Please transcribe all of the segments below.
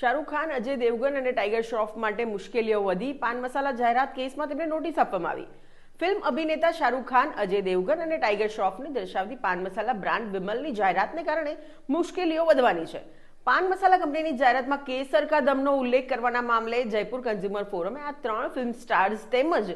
શાહરૂખ ખાન, અજય દેવગન અને ટાઈગર શ્રોફ માટે મુશ્કેલીઓ વધી. પાન મસાલા જાહેરાત કેસમાં તેમને નોટિસ આપવામાં આવી. ફિલ્મ અભિનેતા શાહરૂખ ખાન, અજય દેવગન અને ટાઈગર શ્રોફને દર્શાવતી પાન મસાલા બ્રાન્ડ વિમલની જાહેરાતને કારણે મુશ્કેલીઓ વધવાની છે. પાન મસાલા કંપનીની જાહેરાતમાં કેસર કા દમનો ઉલ્લેખ કરવાના મામલે જયપુર કન્ઝ્યુમર ફોરમે આ ત્રણ ફિલ્મ સ્ટાર્સ તેમજ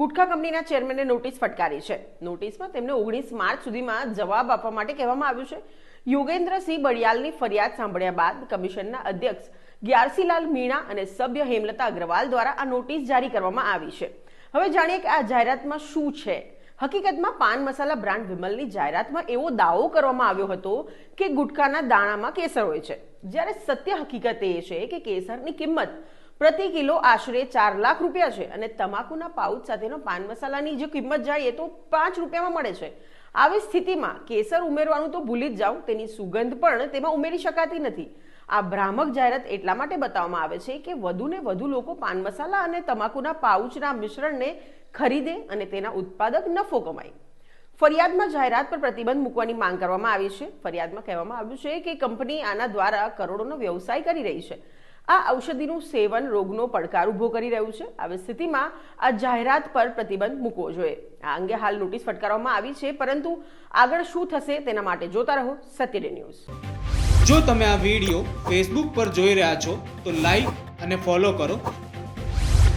ગુટખા કંપનીના ચેરમેનને નોટિસ ફટકારી છે. નોટિસમાં તેમને ઓગણીસ માર્ચ સુધીમાં જવાબ આપવા માટે કહેવામાં આવ્યું છે. યોગેન્દ્રસિંહ બળિયાલની ફરિયાદ સાંભળ્યા બાદ કમિશનના અધ્યક્ષ ગ્યારસીલાલ મીણા અને સભ્ય હેમલતા અગ્રવાલ દ્વારા આ નોટિસ જારી કરવામાં આવી છે. હવે જાણીએ કે આ જાહેરાતમાં શું છે. હકીકતમાં પાન મસાલા બ્રાન્ડ વિમલની જાહેરાતમાં એવો દાવો કરવામાં આવ્યો હતો કે ગુટખાના દાણામાં કેસર હોય છે. જ્યારે સત્ય હકીકત એ છે કે કેસરની કિંમત પ્રતિ કિલો આશરે ચાર લાખ રૂપિયા છે અને તમાકુના પાઉચ સાથેનો પાન મસાલાની જો કિંમત જાણીએ તો પાંચ રૂપિયામાં મળે છે. આવી સ્થિતિમાં કેસર ઉમેરવાનું તો ભૂલી જ જાઓ, તેની સુગંધ પણ તેમાં ઉમેરી શકાતી નથી. આ ભ્રામક જાહેરાત એટલા માટે બતાવવામાં આવે છે કે વધુને વધુ લોકો પાન મસાલા અને તમાકુના પાઉચના મિશ્રણને ખરીદે અને તેના ઉત્પાદક નફો કમાય. ફરિયાદમાં જાહેરાત પર પ્રતિબંધ મૂકવાની માંગ કરવામાં આવી છે. ફરિયાદમાં કહેવામાં આવ્યું છે કે કંપની આના દ્વારા કરોડોનો વ્યવસાય કરી રહી છે. આ ઔષધિનું સેવન રોગનો પડકાર ઊભો કરી રહ્યું છે. આવી સ્થિતિમાં આ જાહેરાત પર પ્રતિબંધ મૂકવો જોઈએ. આ અંગે હાલ નોટિસ ફટકારવામાં આવી છે, પરંતુ આગળ શું થશે તેના માટે જોતા રહો સત્યડે ન્યૂઝ. જો તમે આ વીડિયો ફેસબુક પર જોઈ રહ્યા છો, તો લાઈક અને ફોલો કરો.